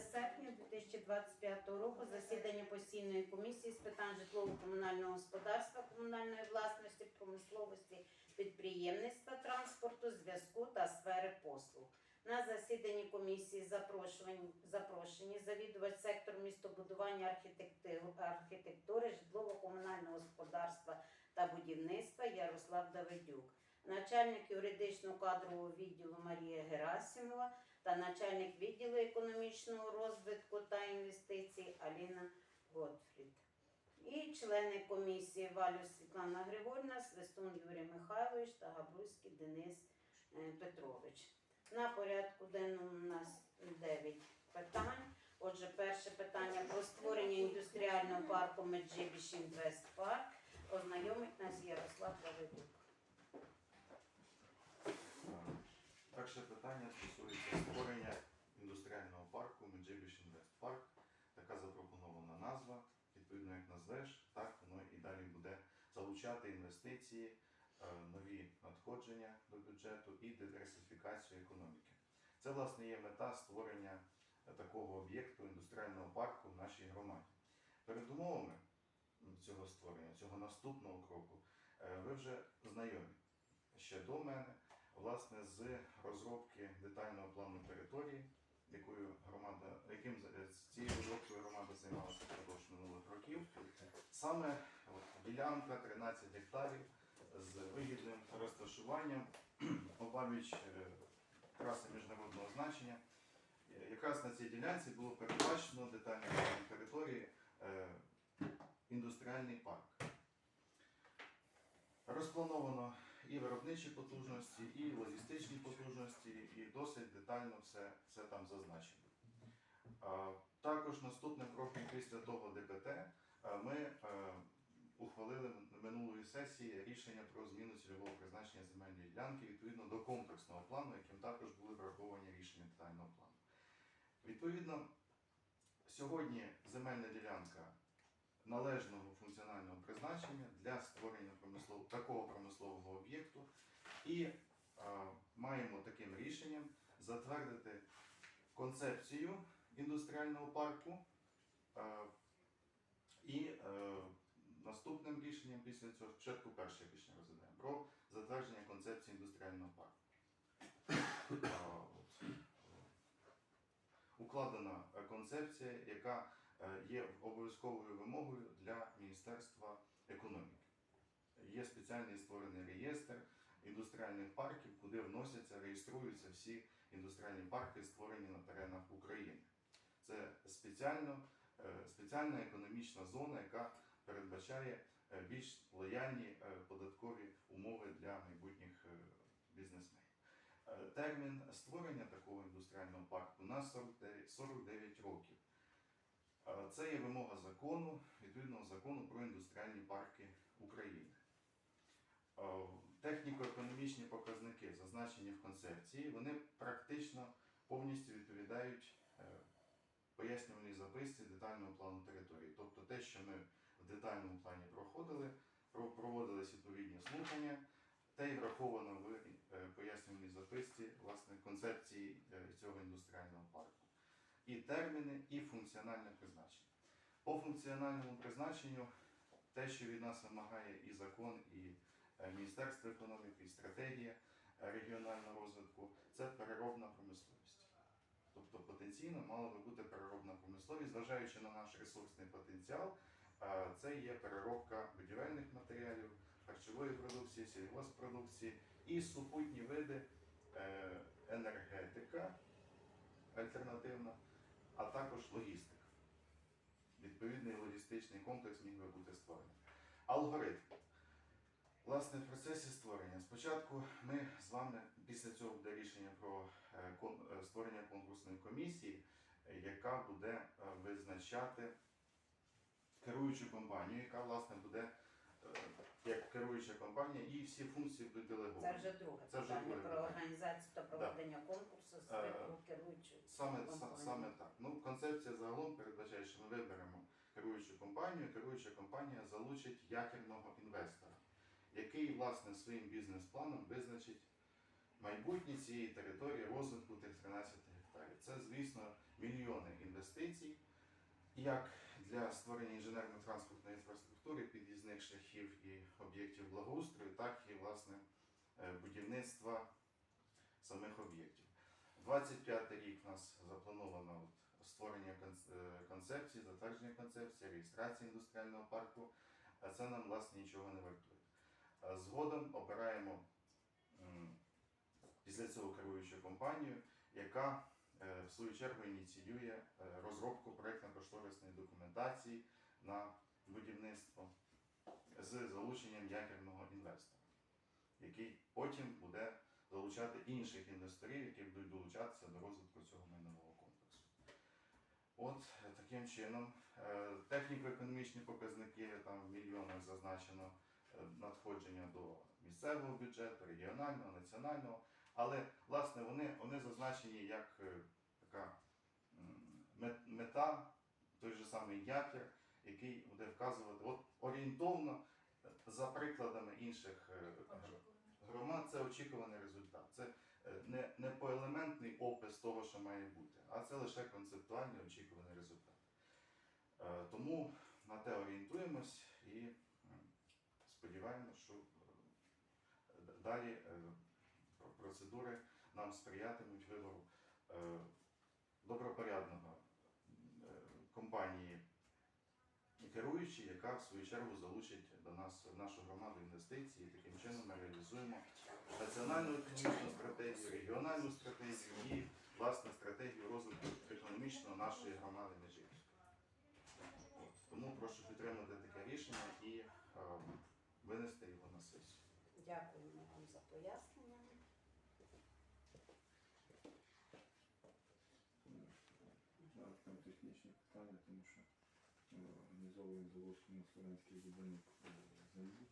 серпня 2025 року засідання постійної комісії з питань житлово-комунального господарства, комунальної власності, промисловості, підприємництва, транспорту, зв'язку та сфери послуг. На засіданні комісії запрошені, запрошені завідувач сектору містобудування архітектури, житлово-комунального господарства та будівництва Ярослав Давидюк, начальник юридичного кадрового відділу Марія Герасимова та начальник відділу економічного розвитку та інвестицій Аліна Готфрід. І члени комісії Валю Світлана Григорівна, Свистун Юрій Михайлович та Габруський Денис е, Петрович. На порядку денному у нас 9 питань. Отже, перше питання про створення індустріального парку Меджибіш Інвест Парк. Ознайомить нас Ярослав Давидюк. Перше питання стосується створення індустріального парку Меджибіш Інвест Парк. Така запропонована назва. Відповідно, як назвеш, так воно і далі буде залучати інвестиції, е, нові надходження до бюджету і диверсифікацію економіки. Це власне є мета створення е, такого об'єкту індустріального парку в нашій громаді. Перед умовами цього створення, цього наступного кроку, е, ви вже знайомі ще до мене власне з розробки детального плану території, якою громада, яким цією розробкою громада займалася впродовж минулих років. Саме от, ділянка 13 гектарів з вигідним розташуванням, обабіч е, траси міжнародного значення. Е, Якраз на цій ділянці було передбачено детальний план території е, індустріальний парк. Розплановано і виробничі потужності, і логістичні потужності, і досить детально все, все там зазначено. Також наступним кроком після того ДПТ ми е, ухвалили минулої сесії рішення про зміну цільового призначення земельної ділянки відповідно до комплексного плану, яким також були враховані рішення детального плану. Відповідно, сьогодні земельна ділянка належного функціонального призначення для створення промислов... такого промислового об'єкту і е, маємо таким рішенням затвердити концепцію індустріального парку е, і е, наступним рішенням після цього спочатку перше рішення розглядаємо про затвердження концепції індустріального парку. Е, Укладена концепція, яка є обов'язковою вимогою для Міністерства економіки. Є спеціальний створений реєстр індустріальних парків, куди вносяться, реєструються всі індустріальні парки, створені на теренах України. Це спеціально, е, спеціальна економічна зона, яка передбачає е, більш лояльні е, податкові умови для майбутніх е, бізнесменів. Е, Термін створення такого індустріального парку на 49, 49 років. Це є вимога закону, відповідного закону про індустріальні парки України. Е, Техніко-економічні показники, зазначені в концепції, вони практично повністю відповідають е, пояснювальній записці детального плану території. Тобто те, що ми в детальному плані проходили, про- проводились відповідні слухання, те й враховано в е, пояснювальній записці власне концепції цього індустріального. І терміни, і функціональне призначення. По функціональному призначенню те, що від нас вимагає і закон, і е, Міністерство економіки, і стратегія е, регіонального розвитку, це переробна промисловість. Тобто потенційно мала би бути переробна промисловість, зважаючи на наш ресурсний потенціал, е, це є переробка будівельних матеріалів, харчової продукції, сільгоспродукції і супутні види енергетика альтернативна, а також логістика. Відповідний логістичний комплекс міг би бути створений. Алгоритм. Власне, в процесі створення. Спочатку ми з вами після цього буде рішення про е, е, створення конкурсної комісії, е, яка буде визначати керуючу компанію, яка власне буде як керуюча компанія, і всі функції будуть делеговані. Це вже друге Це вже питання друге про питання. організацію та проведення конкурсу з Е, вибору. Саме, са- компанії. саме так. Ну, концепція загалом передбачає, що ми виберемо керуючу компанію. Керуюча компанія залучить якірного інвестора, який власне своїм бізнес-планом визначить майбутнє цієї території розвитку тих 13 гектарів. Це, звісно, мільйони як для створення інженерно-транспортної інфраструктури, під'їзних шляхів і об'єктів благоустрою, так і власне е, будівництва самих об'єктів. 25 рік у нас заплановано створення е, концепції, затвердження концепції, реєстрація індустріального парку, а це нам власне нічого не вартує. Згодом обираємо після цього керуючу компанію, яка в свою чергу ініціює е, розробку проєктно-кошторисної документації на будівництво з залученням ядерного інвестора, який потім буде залучати інших інвесторів, які будуть долучатися до розвитку цього майнового комплексу. От е, таким чином, е, техніко-економічні показники там в мільйонах зазначено е, надходження до місцевого бюджету, регіонального, національного, але власне вони, вони зазначені як е, така мета, той же самий якір, який буде вказувати от орієнтовно е, за прикладами інших е, громад, це очікуваний результат. Це не, не поелементний опис того, що має бути, а це лише концептуальний очікуваний результат. Тому на те орієнтуємось і м, сподіваємось, що далі процедури нам сприятимуть вибору е, добропорядного е, компанії керуючі, яка в свою чергу залучить до нас нашу громаду інвестиції. Таким чином ми реалізуємо національну економічну стратегію, регіональну стратегію і власне стратегію розвитку економічного нашої громади Межигірської. Тому прошу підтримати таке рішення і е, винести його на сесію. Дякуємо вам за пояснення. технічні питання, тому що е, ми організовуємо на Словенський будинок е, землі.